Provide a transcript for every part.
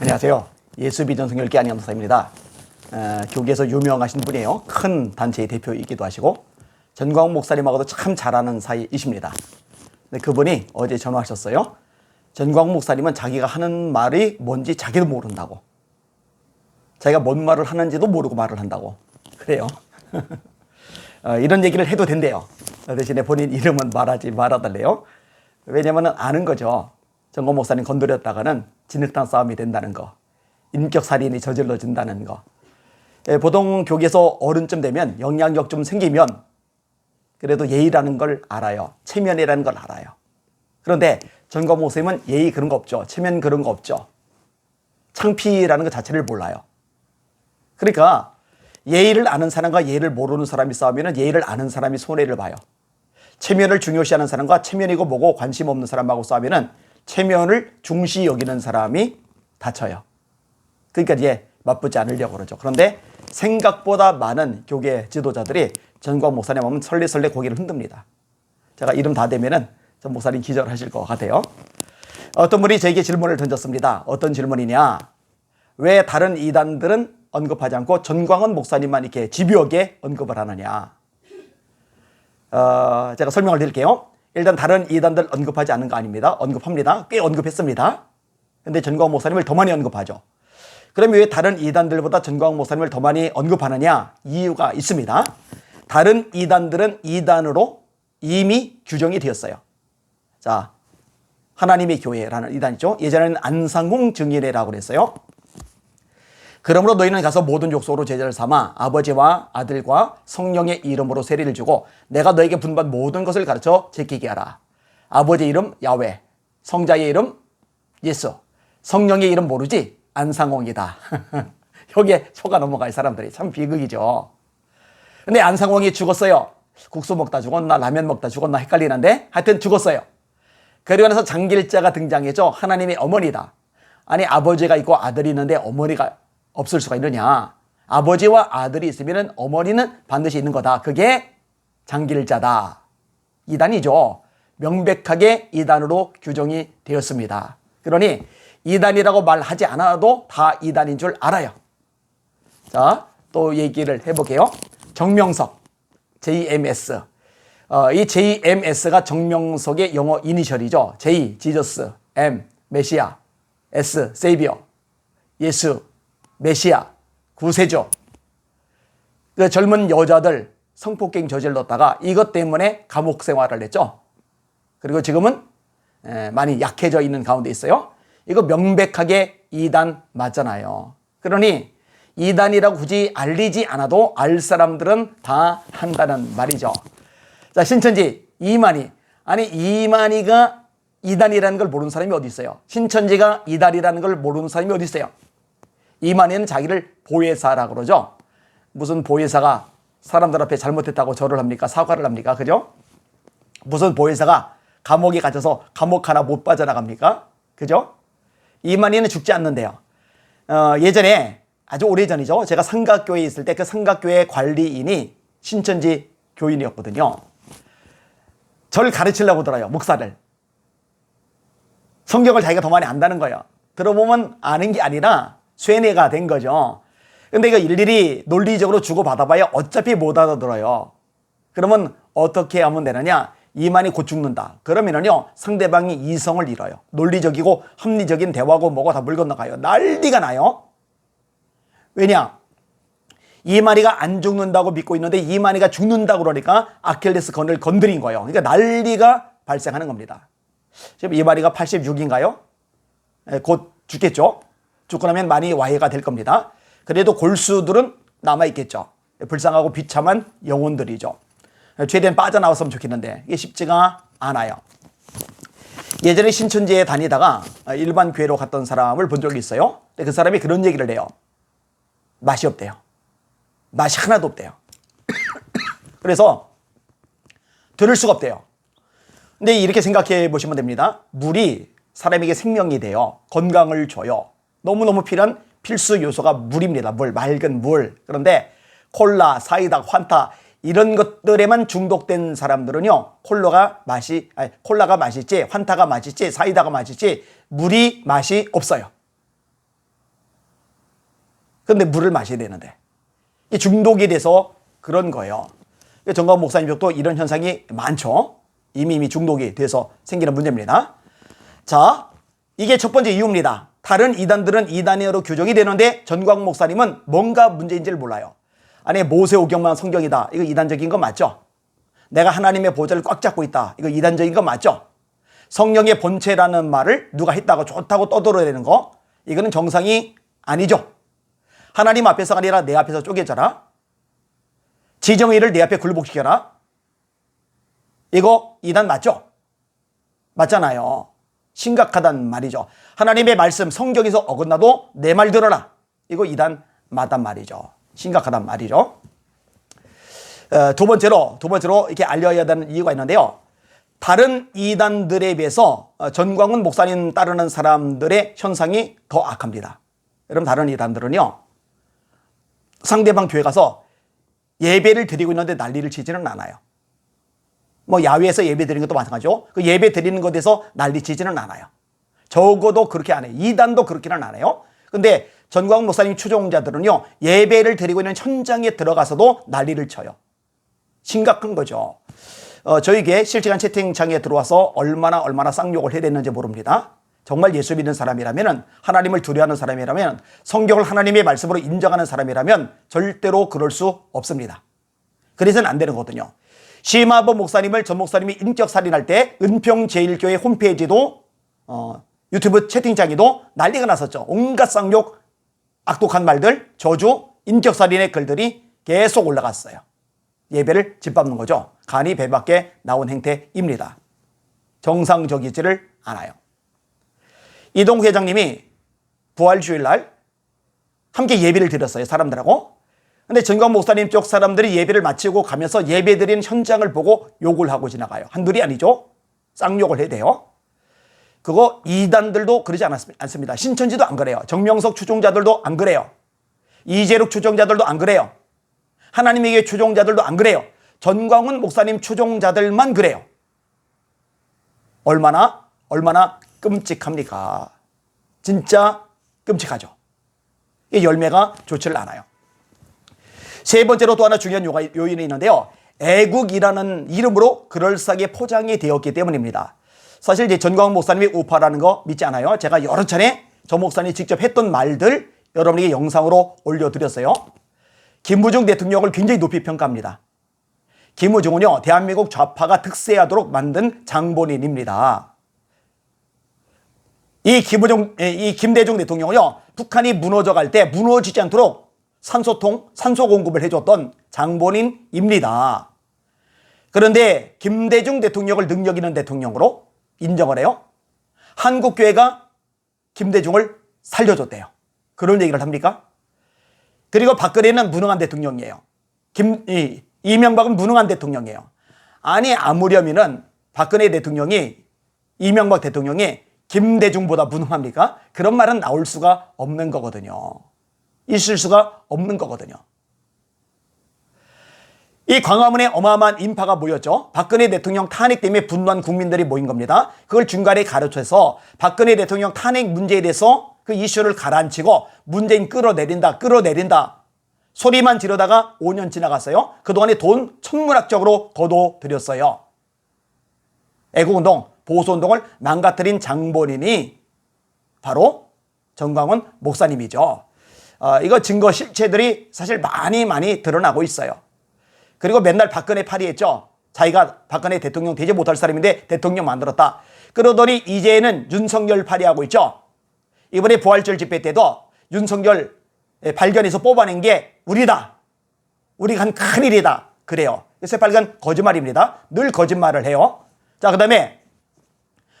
안녕하세요. 예수 비전 성결기 안녕사입니다. 어, 교계에서 유명하신 분이에요. 큰 단체의 대표이기도 하시고 전광훈 목사님하고도 참 잘하는 사이이십니다. 근데 그분이 어제 전화하셨어요. 전광훈 목사님은 자기가 하는 말이 뭔지 자기도 모른다고. 자기가 뭔 말을 하는지도 모르고 말을 한다고. 그래요. 어, 이런 얘기를 해도 된대요. 어, 대신에 본인 이름은 말하지 말아달래요. 왜냐면 아는 거죠. 정권 목사님 건드렸다가는 진흙탕 싸움이 된다는 거. 인격 살인이 저질러진다는 거. 예, 보통 교계에서 어른쯤 되면 영향력 좀 생기면 그래도 예의라는 걸 알아요. 체면이라는 걸 알아요. 그런데 목사님은 예의 그런 거 없죠. 체면 그런 거 없죠. 창피라는 것 자체를 몰라요. 그러니까 예의를 아는 사람과 예의를 모르는 사람이 싸우면 예의를 아는 사람이 손해를 봐요. 체면을 중요시하는 사람과 체면이고 뭐고 관심 없는 사람하고 싸우면은 체면을 중시 여기는 사람이 다쳐요. 그러니까 이제 맞붙지 않으려고 그러죠. 그런데 생각보다 많은 교계 지도자들이 전광 목사님 하면 설레설레 고개를 흔듭니다. 제가 이름 다 되면은 전 목사님 기절하실 것 같아요. 어떤 분이 저에게 질문을 던졌습니다. 어떤 질문이냐? 왜 다른 이단들은 언급하지 않고 전광훈 목사님만 이렇게 집요하게 언급을 하느냐? 어, 제가 설명을 드릴게요. 일단 다른 이단들 언급하지 않는 거 아닙니다. 언급합니다. 꽤 언급했습니다. 근데 전광훈 목사님을 더 많이 언급하죠. 그러면 왜 다른 이단들보다 전광훈 목사님을 더 많이 언급하느냐? 이유가 있습니다. 다른 이단들은 이단으로 이미 규정이 되었어요. 자, 하나님의 교회라는 이단이죠. 예전에는 안상홍 증인회라고 그랬어요. 그러므로 너희는 가서 모든 족속으로 제자를 삼아 아버지와 아들과 성령의 이름으로 세례를 주고 내가 너에게 분반 모든 것을 가르쳐 지키게 하라. 아버지 이름 야외, 성자의 이름 예수, 성령의 이름 모르지 안상홍이다. 여기에 속아 넘어갈 사람들이 참 비극이죠. 근데 안상홍이 죽었어요. 국수 먹다 죽었나 라면 먹다 죽었나 헷갈리는데 하여튼 죽었어요. 그리고 나서 장길자가 등장했죠. 하나님의 어머니다. 아니 아버지가 있고 아들이 있는데 어머니가 없을 수가 있느냐. 아버지와 아들이 있으면 어머니는 반드시 있는 거다. 그게 장길자다. 이단이죠. 명백하게 이단으로 규정이 되었습니다. 그러니 이단이라고 말하지 않아도 다 이단인 줄 알아요. 자, 또 얘기를 해볼게요. 정명석, JMS. 어, 이 JMS가 정명석의 영어 이니셜이죠. J, 지저스, M, 메시아, S, 세이비어, 예수, 메시아, 구세주. 그 젊은 여자들 성폭행 저질렀다가 이것 때문에 감옥 생활을 했죠. 그리고 지금은 많이 약해져 있는 가운데 있어요. 이거 명백하게 이단 맞잖아요. 그러니 이단이라고 굳이 알리지 않아도 알 사람들은 다 한다는 말이죠. 자, 신천지 이만희. 아니, 이만희가 이단이라는 걸 모르는 사람이 어디 있어요? 신천지가 이단이라는 걸 모르는 사람이 어디 있어요? 이만희는 자기를 보혜사라 그러죠. 무슨 보혜사가 사람들 앞에 잘못했다고 절을 합니까? 사과를 합니까? 그죠? 무슨 보혜사가 감옥에 갇혀서 감옥 하나 못 빠져나갑니까? 그죠? 이만희는 죽지 않는데요. 어, 예전에 아주 오래전이죠. 제가 삼각교회에 있을 때 그 삼각교회 관리인이 신천지 교인이었거든요. 저를 가르치려고 들어요. 목사를. 성경을 자기가 더 많이 안다는 거예요. 들어보면 아는 게 아니라 쇠뇌가 된 거죠. 근데 이거 일일이 논리적으로 주고받아봐야 어차피 못 알아들어요. 그러면 어떻게 하면 되느냐? 이만이 곧 죽는다. 그러면은요, 상대방이 이성을 잃어요. 논리적이고 합리적인 대화고 뭐고 다 물 건너가요. 난리가 나요. 왜냐? 이만희가 안 죽는다고 믿고 있는데 이만희가 죽는다고 그러니까 아킬레스 건을 건드린 거예요. 그러니까 난리가 발생하는 겁니다. 지금 이만희가 86인가요? 곧 죽겠죠? 죽고 나면 많이 와해가 될 겁니다. 그래도 골수들은 남아있겠죠. 불쌍하고 비참한 영혼들이죠. 최대한 빠져나왔으면 좋겠는데 이게 쉽지가 않아요. 예전에 신천지에 다니다가 일반 교회로 갔던 사람을 본 적이 있어요. 그 사람이 그런 얘기를 해요. 맛이 없대요. 맛이 하나도 없대요. 그래서 들을 수가 없대요. 근데 이렇게 생각해 보시면 됩니다. 물이 사람에게 생명이 돼요. 건강을 줘요. 너무너무 필요한 필수 요소가 물입니다. 물, 맑은 물. 그런데 콜라, 사이다, 환타 이런 것들에만 중독된 사람들은요. 콜라가 맛이 아니, 콜라가 맛있지, 환타가 맛있지, 사이다가 맛있지 물이 맛이 없어요. 근데 물을 마셔야 되는데. 이 중독이 돼서 그런 거예요. 정광 목사님도 이런 현상이 많죠. 이미 이미 중독이 돼서 생기는 문제입니다. 자, 이게 첫 번째 이유입니다. 다른 이단들은 이단으로 규정이 되는데 전광 목사님은 뭔가 문제인지를 몰라요. 아니 모세오경만 성경이다. 이거 이단적인 거 맞죠? 내가 하나님의 보좌를 꽉 잡고 있다. 이거 이단적인 거 맞죠? 성령의 본체라는 말을 누가 했다고 좋다고 떠들어내는 거 이거는 정상이 아니죠. 하나님 앞에서가 아니라 내 앞에서 쪼개져라. 지정의를 내 앞에 굴복시켜라. 이거 이단 맞죠? 맞잖아요. 심각하단 말이죠. 하나님의 말씀 성경에서 어긋나도 내 말 들어라. 이거 이단 맞단 말이죠. 심각하단 말이죠. 어, 두 번째로 두 번째로 이렇게 알려야 되는 이유가 있는데요. 다른 이단들에 비해서 어, 전광훈 목사님 따르는 사람들의 현상이 더 악합니다. 여러분 다른 이단들은요. 상대방 교회 가서 예배를 드리고 있는데 난리를 치지는 않아요. 뭐 야외에서 예배 드리는 것도 마찬가지죠. 그 예배 드리는 것에서 난리 치지는 않아요. 적어도 그렇게 안 해요. 이단도 그렇게는 안 해요. 근데 전광훈 목사님 추종자들은요. 예배를 드리고 있는 현장에 들어가서도 난리를 쳐요. 심각한 거죠. 어, 저에게 실시간 채팅창에 들어와서 얼마나 얼마나 쌍욕을 해야 되는지 모릅니다. 정말 예수 믿는 사람이라면 하나님을 두려워하는 사람이라면 성경을 하나님의 말씀으로 인정하는 사람이라면 절대로 그럴 수 없습니다. 그래서는 안 되는 거거든요. 시마버 목사님을 전 목사님이 인격 살인할 때 은평제일교회 홈페이지도 어, 유튜브 채팅창에도 난리가 났었죠. 온갖 쌍욕, 악독한 말들, 저주, 인격 살인의 글들이 계속 올라갔어요. 예배를 짓밟는 거죠. 간이 배 밖에 나온 행태입니다. 정상적이지를 않아요. 이동 회장님이 부활주일날 함께 예배를 드렸어요. 사람들하고. 근데 전광 목사님 쪽 사람들이 예배를 마치고 가면서 예배 드리는 현장을 보고 욕을 하고 지나가요. 한둘이 아니죠. 쌍욕을 해야 돼요. 그거 이단들도 그러지 않습니다. 신천지도 안 그래요. 정명석 추종자들도 안 그래요. 이재록 추종자들도 안 그래요. 하나님에게 추종자들도 안 그래요. 전광훈 목사님 추종자들만 그래요. 얼마나 얼마나 끔찍합니까? 진짜 끔찍하죠. 이 열매가 좋지를 않아요. 세 번째로 또 하나 중요한 요인이 있는데요. 애국이라는 이름으로 그럴싸하게 포장이 되었기 때문입니다. 사실 이제 전광훈 목사님이 우파라는 거 믿지 않아요. 제가 여러 차례 저 목사님이 직접 했던 말들 여러분에게 영상으로 올려드렸어요. 김무중 대통령을 굉장히 높이 평가합니다. 김무중은요, 대한민국 좌파가 득세하도록 만든 장본인입니다. 이 김무중, 이 김대중 대통령은요, 북한이 무너져 갈 때 무너지지 않도록 산소통, 산소 공급을 해줬던 장본인입니다. 그런데 김대중 대통령을 능력 있는 대통령으로 인정을 해요. 한국교회가 김대중을 살려줬대요. 그런 얘기를 합니까? 그리고 박근혜는 무능한 대통령이에요. 김, 이, 이명박은 무능한 대통령이에요. 아니, 아무렴이는 박근혜 대통령이 이명박 대통령이 김대중보다 무능합니까? 그런 말은 나올 수가 없는 거거든요. 있을 수가 없는 거거든요. 이 광화문에 어마어마한 인파가 모였죠. 박근혜 대통령 탄핵 때문에 분노한 국민들이 모인 겁니다. 그걸 중간에 가르쳐서 박근혜 대통령 탄핵 문제에 대해서 그 이슈를 가라앉히고 문재인 끌어내린다, 끌어내린다. 소리만 지르다가 5년 지나갔어요. 그동안에 돈 천문학적으로 거둬들였어요. 애국운동, 보수운동을 망가뜨린 장본인이 바로 정광훈 목사님이죠. 어, 이거 증거 실체들이 사실 많이 많이 드러나고 있어요. 그리고 맨날 박근혜 파리했죠. 자기가 박근혜 대통령 되지 못할 사람인데 대통령 만들었다. 그러더니 이제는 윤석열 파리하고 있죠. 이번에 부활절 집회 때도 윤석열 발견해서 뽑아낸 게 우리다. 우리가 한 큰일이다. 그래요. 새빨간 거짓말입니다. 늘 거짓말을 해요. 자, 그 다음에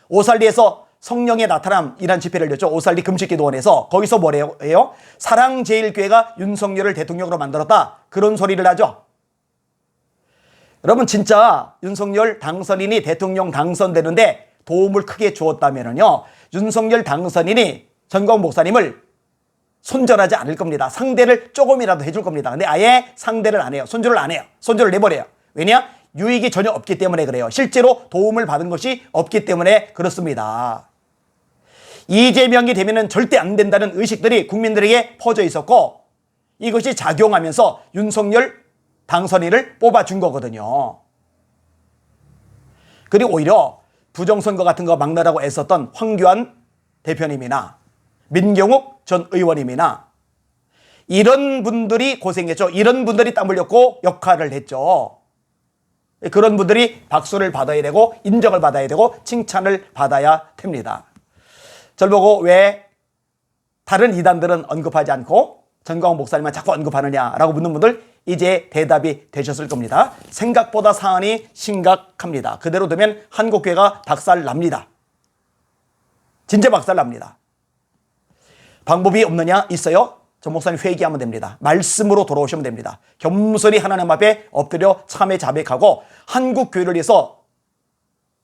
오살리에서 성령의 나타남이란 집회를 열죠. 오살리 금식기도원에서 거기서 뭐래요? 사랑제일교회가 윤석열을 대통령으로 만들었다. 그런 소리를 하죠. 여러분 진짜 윤석열 당선인이 대통령 당선되는데 도움을 크게 주었다면요. 윤석열 당선인이 전광 목사님을 손절하지 않을 겁니다. 상대를 조금이라도 해줄 겁니다. 근데 아예 상대를 안 해요. 손절을 안 해요. 손절을 내버려요. 왜냐? 유익이 전혀 없기 때문에 그래요. 실제로 도움을 받은 것이 없기 때문에 그렇습니다. 이재명이 되면은 절대 안 된다는 의식들이 국민들에게 퍼져 있었고 이것이 작용하면서 윤석열 당선인을 뽑아준 거거든요. 그리고 오히려 부정선거 같은 거 막느라고 애썼던 황교안 대표님이나 민경욱 전 의원님이나 이런 분들이 고생했죠. 이런 분들이 땀 흘렸고 역할을 했죠. 그런 분들이 박수를 받아야 되고 인정을 받아야 되고 칭찬을 받아야 됩니다. 절 보고 왜 다른 이단들은 언급하지 않고 전광 목사님만 자꾸 언급하느냐라고 묻는 분들 이제 대답이 되셨을 겁니다. 생각보다 사안이 심각합니다. 그대로 되면 한국교회가 박살 납니다. 진짜 박살 납니다. 방법이 없느냐? 있어요. 전 목사님 회개하면 됩니다. 말씀으로 돌아오시면 됩니다. 겸손히 하나님 앞에 엎드려 참회 자백하고 한국 교회를 위해서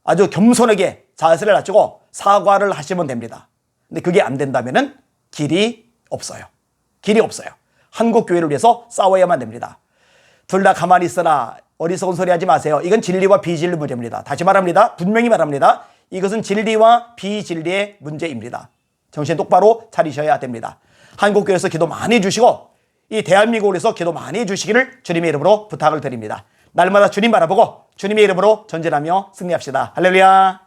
아주 겸손하게 자세를 낮추고 사과를 하시면 됩니다. 근데 그게 안 된다면은 길이 없어요. 길이 없어요. 한국 교회를 위해서 싸워야만 됩니다. 둘 다 가만히 있어라. 어리석은 소리 하지 마세요. 이건 진리와 비진리 문제입니다. 다시 말합니다. 분명히 말합니다. 이것은 진리와 비진리의 문제입니다. 정신 똑바로 차리셔야 됩니다. 한국교회에서 기도 많이 해주시고 이 대한민국을 위해서 기도 많이 해주시기를 주님의 이름으로 부탁을 드립니다. 날마다 주님 바라보고 주님의 이름으로 전진하며 승리합시다. 할렐루야.